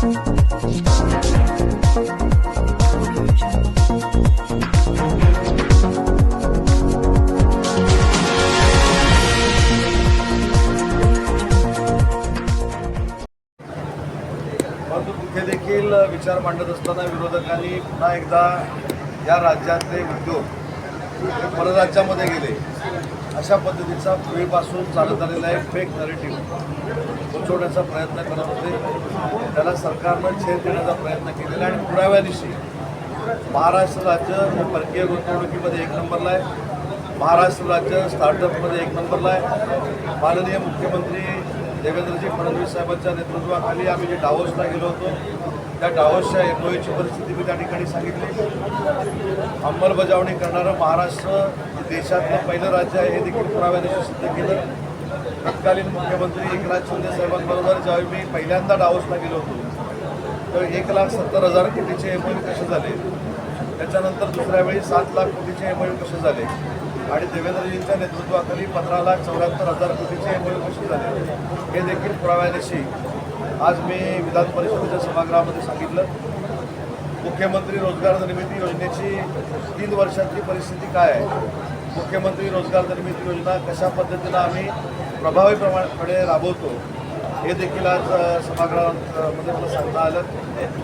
परंतु देखील विचार मांडत असताना विरोधकांनी पुन्हा एकदा या राज्यातले उद्योग परराज्यामध्ये गेले. अशा पद्धतीचा पूर्वीपासून चालत आलेला एक फेक नरेटिव्ह सुचवण्याचा प्रयत्न करत होते. त्याला सरकारनं छेद देण्याचा प्रयत्न केलेला आणि पुराव्या दिवशी महाराष्ट्र राज्य हे परकीय गुंतवणुकीमध्ये एक नंबरला आहे. महाराष्ट्र राज्य स्टार्टअपमध्ये एक नंबरला आहे. माननीय मुख्यमंत्री देवेंद्रजी फडणवीस साहेबांच्या नेतृत्वाखाली आम्ही जे डावोसला गेलो होतो त्या डावोसच्या एम्प्लॉईची परिस्थिती मी त्या ठिकाणी सांगितली. अंमलबजावणी करणारं महाराष्ट्र हे देशातलं पहिलं राज्य आहे हे देखील पुराव्या दिवशी सिद्ध केलं. तत्कालीन मुख्यमंत्री एकनाथ शिंदे साहेबांबरोबर ज्यावेळी मी पहिल्यांदा डावसला गेलो होतो तर एक लाख सत्तर हजार कोटीचे एम कसे झाले? त्याच्यानंतर दुसऱ्या वेळी सात लाख कोटीचे एम कसे झाले? आणि देवेंद्रजींच्या नेतृत्वाखाली पंधरा लाख चौऱ्याहत्तर हजार कोटीचे एम कसे झाले? हे देखील पुराव्यानिशी आज मी विधान परिषदेच्या सभागृहामध्ये सांगितलं. मुख्यमंत्री रोजगार निर्मिती योजनेची तीन वर्षातली परिस्थिती काय आहे? मुख्यमंत्री रोजगार निर्मिती योजना कशा पद्धतीनं आम्ही प्रभावीप्रमाणे राबवतो हे देखील आज सभागृहामध्ये मला सांगता आलं.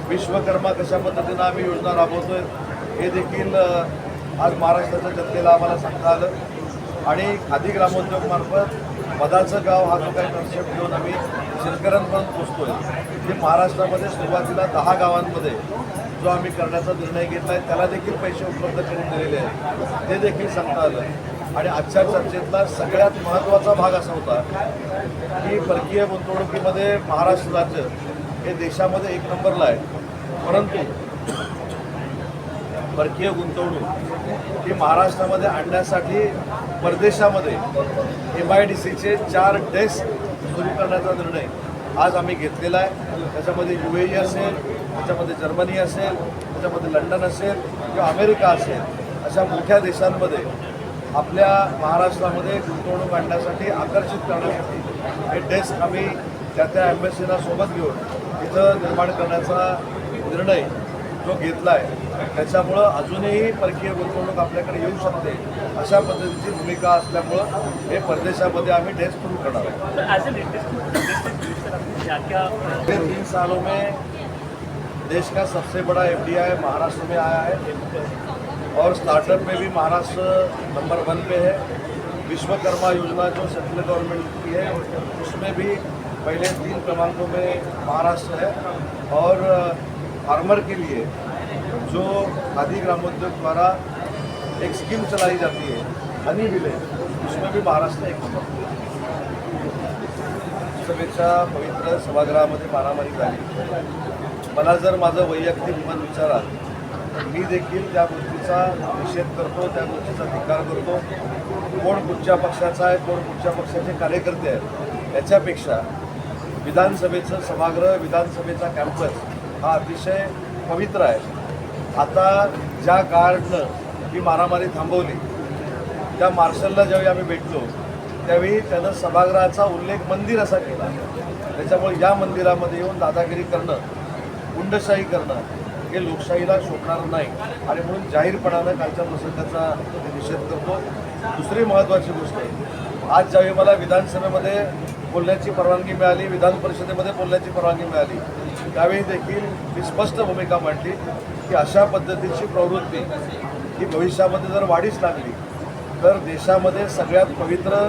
विश्वकर्मा कशा पद्धतीनं आम्ही योजना राबवतोय हे देखील आज महाराष्ट्राच्या जनतेला आम्हाला सांगता आलं. आणि खादी ग्रामोद्योगमार्फत मदाचं गाव हा जो काही कन्सेप्ट घेऊन आम्ही शेतकऱ्यांपर्यंत पोचतोय ते महाराष्ट्रामध्ये सुरुवातीला दहा गावांमध्ये जो आम्ही करण्याचा निर्णय घेतला आहे त्याला देखील पैसे उपलब्ध करून दिलेले आहेत. ते देखील सांगता आलं. आणि आजच्या चर्चेतला सगळ्यात महत्त्वाचा भाग असा होता की परकीय गुंतवणुकीमध्ये महाराष्ट्र राज्य हे देशामध्ये एक नंबरला आहे. परंतु परकीय गुंतवणूक ही महाराष्ट्रामध्ये आणण्यासाठी परदेशामध्ये एम आय डी सीचे चार डेस्क सुरू करण्याचा निर्णय आज आम्ही घेतलेला आहे. त्याच्यामध्ये यू ए असेल त्याच्यामध्ये जर्मनी असेल त्याच्यामध्ये लंडन असेल किंवा अमेरिका असेल अशा मोठ्या देशांमध्ये आपल्या महाराष्ट्रामध्ये गुंतवणूक आणण्यासाठी आकर्षित करण्यासाठी हे डेस्क आम्ही त्या त्या एम्बेसीना सोबत घेऊन इथं निर्माण करण्याचा निर्णय जो घेतला आहे त्याच्यामुळं अजूनही परकीय गुंतवणूक आपल्याकडे येऊ शकते अशा पद्धतीची भूमिका असल्यामुळं हे परदेशामध्ये आम्ही डेस्क सुरू करणार पिछले तीन सालों में देश का सबसे बड़ा एफ महाराष्ट्र में आया है और स्टार्टअप में भी महाराष्ट्र नंबर वन पे है। विश्वकर्मा योजना जो सेंट्रल गवर्नमेंट की है उसमें भी पहले तीन क्रमांकों में महाराष्ट्र है और फार्मर के लिए जो खादी ग्रामोद्योग द्वारा एक स्कीम चलाई जाती है हनी विलेज उसमें भी महाराष्ट्र एक सभेच्या पवित्र सभागृहामध्ये मारामारी झाली. मला जर माझं वैयक्तिक मत विचाराल तर मी देखील त्या गोष्टीचा निषेध करतो त्या गोष्टीचा धिक्कार करतो कोण कुठच्या पक्षाचा आहे कोण कुठच्या पक्षाचे कार्यकर्ते आहेत याच्यापेक्षा विधानसभेचं सभागृह विधानसभेचा कॅम्पस हा अतिशय पवित्र आहे. आता ज्या गार्डनं ही मारामारी थांबवली त्या मार्शलला ज्यावेळी आम्ही भेटलो त्यावेळी त्यानं सभागृहाचा उल्लेख मंदिर असा केला. त्याच्यामुळे या मंदिरामध्ये येऊन दादागिरी करणं गुंडशाही करणं हे लोकशाहीला शोभणार नाही. आणि म्हणून जाहीरपणानं कालच्या प्रसंगाचा निषेध करतो. दुसरी महत्त्वाची गोष्ट आहे आज ज्यावेळी मला विधानसभेमध्ये बोलण्याची परवानगी मिळाली विधान परिषदेमध्ये बोलण्याची परवानगी मिळाली त्यावेळी देखील मी स्पष्ट भूमिका मांडली की अशा पद्धतीची प्रवृत्ती ही भविष्यामध्ये जर वाढीच लागली तर देशामध्ये सगळ्यात पवित्र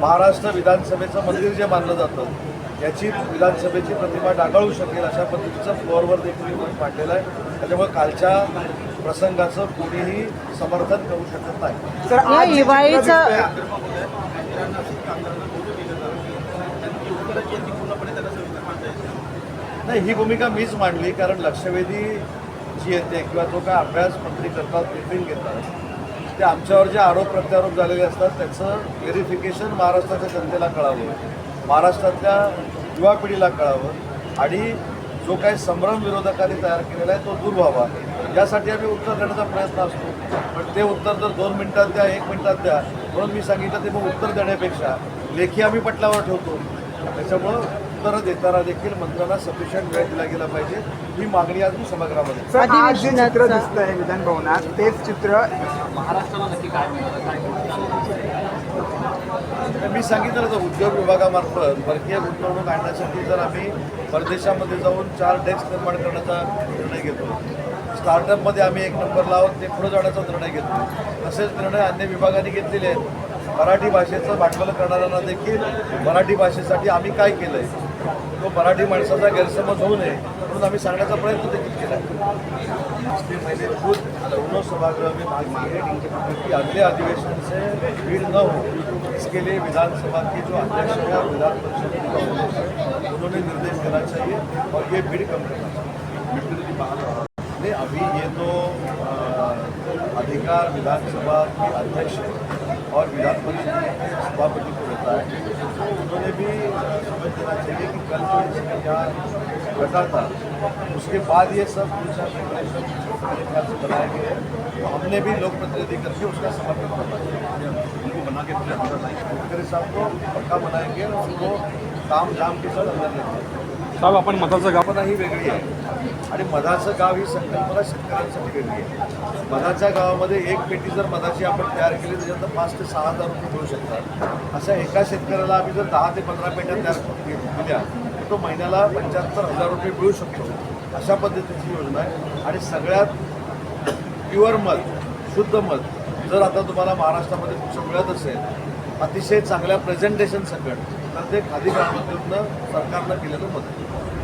महाराष्ट्र विधानसभेचं मंदिर जे मानलं जातं याची विधानसभेची प्रतिमा डागाळू शकेल अशा पद्धतीचं फ्लोअरवर देखील मत मांडलेलं आहे. त्याच्यामुळे कालच्या प्रसंगाचं कोणीही समर्थन करू शकत नाही. या हिवाळीचं नाही ही भूमिका मीच मांडली कारण लक्षवेधी जी येते किंवा जो काय अभ्यास मंत्री करतात ब्रिफिंग घेतात ते आमच्यावर जे आरोप प्रत्यारोप झालेले असतात त्याचं व्हेरिफिकेशन महाराष्ट्राच्या जनतेला कळावं महाराष्ट्रातल्या युवा पिढीला कळावं आणि जो काही संभ्रम विरोधकांनी तयार केलेला आहे तो दूर व्हावा. यासाठी आम्ही उत्तर देण्याचा प्रयत्न असतो पण ते उत्तर जर दोन मिनिटात द्या एक मिनिटात द्या म्हणून मी सांगितलं ते मग उत्तर देण्यापेक्षा लेखी आम्ही पटलावर ठेवतो. त्याच्यामुळं उत्तरं देताना देखील मंत्र्यांना सफिशियंट वेळ दिला गेला पाहिजे. ही मागणी आज सभागृहामध्ये सर आज जे चित्र दिसत आहे विधान भवनात तेच चित्र महाराष्ट्राला नक्की काय मिळालं? काय मी सांगितलं होतं उद्योग विभागामार्फत परकीय गुंतवणूक आणण्यासाठी जर आम्ही परदेशामध्ये जाऊन चार डेस्क निर्माण करण्याचा निर्णय घेतो स्टार्टअपमध्ये आम्ही एक नंबर लावून ते पुढे जाण्याचा निर्णय घेतो तसेच निर्णय अन्य विभागाने घेतलेले आहेत. मराठी भाषेचं भांडवल करणाऱ्यांना देखील मराठी भाषेसाठी आम्ही काय केलं आहे तो मराठी माणसाचा गैरसमज होऊ नये म्हणून आम्ही सांगण्याचा प्रयत्न देखील केला. है पिछले महीने खुद दोनों सभागृह में मांग की है कि अगले अधिवेशन से भीड़ न हो इसके लिए विधानसभा के जो अध्यक्ष है और विधान परिषद के उन्होंने निर्देश देना चाहिए और ये भीड़ कम करना चाहिए. नहीं अभी ये तो अधिकार विधानसभा के अध्यक्ष और विधान परिषद के सभापति को रहता है उन्होंने भी समझ देना चाहिए घटा था उसके बाद ये सबसे बनाए गए तो हमने भी लोक प्रतिनिधि करके उसका समर्थन करना उनको बना के गडकरी साहब को पक्का बनाएँगे और उनको काम जाम के साथ अंदर लेंगे साहेब आपण मधाचं गाव ही वेगळी आहे. आणि मधाचं गाव ही संकल्पना शेतकऱ्यांसाठी वेगळी आहे. मधाच्या गावामध्ये एक पेटी जर मधाची आपण तयार केली त्याच्यात पाच ते सहा हजार रुपये मिळू शकतात. अशा एका शेतकऱ्याला आम्ही जर दहा ते पंधरा पेट्या तयार करून दिल्या तर तो महिन्याला पंच्याहत्तर हजार रुपये मिळू शकतो. अशा पद्धतीची योजना आहे. आणि सगळ्यात प्युअर मध शुद्ध मध जर आता तुम्हाला महाराष्ट्रामध्ये कुठचं मिळत असेल अतिशय चांगल्या प्रेझेंटेशन सकट. तर ते खादी ग्रामोद्योगनं सरकारनं केलेलं मत